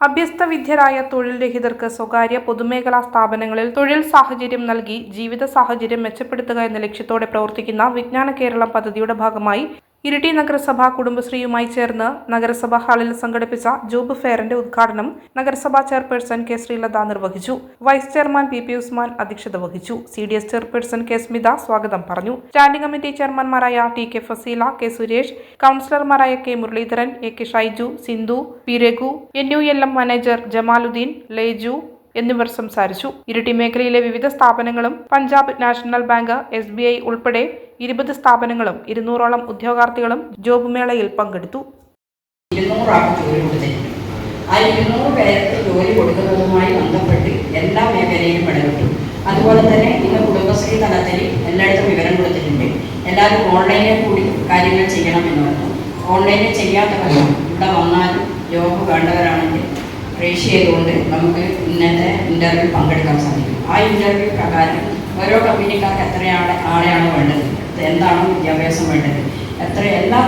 അഭ്യസ്തവിദ്യരായ തൊഴിൽ രഹിതർക്ക് സ്വകാര്യ പൊതുമേഖലാ സ്ഥാപനങ്ങളിൽ തൊഴിൽ സാഹചര്യം നൽകി ജീവിത സാഹചര്യം മെച്ചപ്പെടുത്തുക എന്ന ലക്ഷ്യത്തോടെ പ്രവർത്തിക്കുന്ന വിജ്ഞാന കേരളം പദ്ധതിയുടെ ഭാഗമായി ഇരിട്ടി നഗരസഭ കുടുംബശ്രീയുമായി ചേർന്ന് നഗരസഭാ ഹാളിൽ സംഘടിപ്പിച്ച ജോബ് ഫെയറിന്റെ ഉദ്ഘാടനം നഗരസഭാ ചെയർപേഴ്സൺ കെ ശ്രീലത നിർവഹിച്ചു. Vice chairman P P Usman അധ്യക്ഷത വഹിച്ചു. C D S chairperson K Smitha സ്വാഗതം പറഞ്ഞു. Standing committee ചെയർമാൻമാരായ T K Faseela K Suresh കൌൺസിലർമാരായ K Muraleedharan A K Shaiju Sindhu P Raghu N U L M manager Jamaluddin Leju എന്നിവർ സംസാരിച്ചു. ഇരിട്ടി മേഖലയിലെ വിവിധ സ്ഥാപനങ്ങളും Punjab national bank S ഉൾപ്പെടെ ഇരുപത് സ്ഥാപനങ്ങളും ഇരുന്നൂറോളം ഉദ്യോഗാർത്ഥികളും ജോബ് മേളയിൽ പങ്കെടുത്തു. ഇന്റർവ്യൂ ജോലി കൊടുക്കുന്നതുമായി ബന്ധപ്പെട്ട് എല്ലാ മേഖലയിലും അതുപോലെ തന്നെ തലത്തിൽ കൊടുത്തിട്ടുണ്ട്. എല്ലാവരും കൂടി കാര്യങ്ങൾ ചെയ്യണമെന്ന് പറഞ്ഞു. ഓൺലൈനിൽ ജോബ് നമുക്ക് ഇന്നത്തെ പങ്കെടുക്കാൻ സാധിക്കും. ആ ഇന്റർവ്യൂ പ്രകാരം ഓരോ കമ്പനിക്കാർക്ക് എത്രയാണ് ആളെ ആളെയാണ് വേണ്ടത്. എന്താണ് വിദ്യാഭ്യാസം വേണ്ടത്? എത്ര എല്ലാ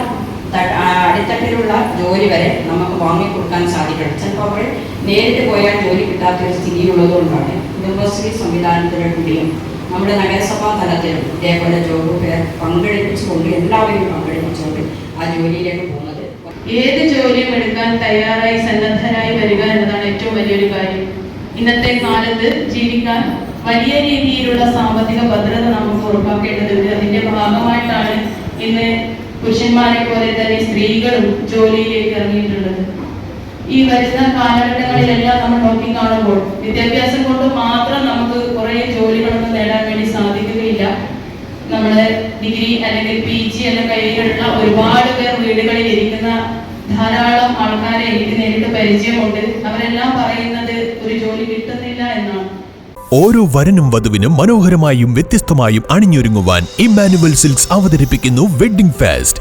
അടിത്തട്ടിലുള്ള ജോലി വരെ നമുക്ക് വാങ്ങിക്കൊടുക്കാൻ സാധിക്കണം. ചിലപ്പോൾ അവർ നേരിട്ട് പോയാൽ ജോലി കിട്ടാത്ത ഒരു സ്ഥിതിയുള്ളതുകൊണ്ടാണ് കുടുംബശ്രീ സംവിധാനത്തിലെ കൂടിയും നമ്മുടെ നഗരസഭാ തലത്തിലും ഇതേപോലെ ജോബ് ഫെയർ പങ്കെടുപ്പിച്ചുകൊണ്ട് എല്ലാവരും പങ്കെടുപ്പിച്ചുകൊണ്ട് ആ ജോലിയിലേക്ക് പോകുന്നത്. ഏത് ജോലിയും എടുക്കാൻ തയ്യാറായി സന്നദ്ധരായി വരിക എന്നതാണ് ഏറ്റവും വലിയൊരു കാര്യം. ഇന്നത്തെ കാലത്ത് ജീവിക്കാൻ വലിയ രീതിയിലുള്ള സാമ്പത്തിക ഭദ്രത നമുക്ക് ഉറപ്പാക്കേണ്ടതുണ്ട്. അതിന്റെ ഭാഗമായിട്ടാണ് ഇന്ന് പുരുഷന്മാരെ പോലെ തന്നെ സ്ത്രീകളും ജോലിയിലേക്ക് ഇറങ്ങിയിട്ടുള്ളത്. ഈ വരുന്ന കാലഘട്ടങ്ങളിലെല്ലാം നമ്മൾ നോക്കിക്കാണുമ്പോൾ വിദ്യാഭ്യാസം കൊണ്ട് മാത്രം നമുക്ക് കുറെ ജോലികളൊന്നും നേടാൻ വേണ്ടി സാധിക്കുകയില്ല. നമ്മൾ ഡിഗ്രി അല്ലെങ്കിൽ പി ജി എന്ന കൈകളുള്ള ഒരുപാട് പേർ വീടുകളിൽ ഇരിക്കുന്ന ധാരാളം ആൾക്കാരെ എനിക്ക് നേരിട്ട് പരിചയമുണ്ട്. അവരെല്ലാം പറയുന്നത് ഒരു ജോലി കിട്ടുന്നില്ല എന്നാണ്. ഓരോ വരനും വധുവിനും മനോഹരമായും വ്യത്യസ്തമായും അണിഞ്ഞൊരുങ്ങുവാൻ ഇമ്മാനുവൽ സിൽക്സ് അവതരിപ്പിക്കുന്നു വെഡ്ഡിംഗ് ഫെസ്റ്റ്.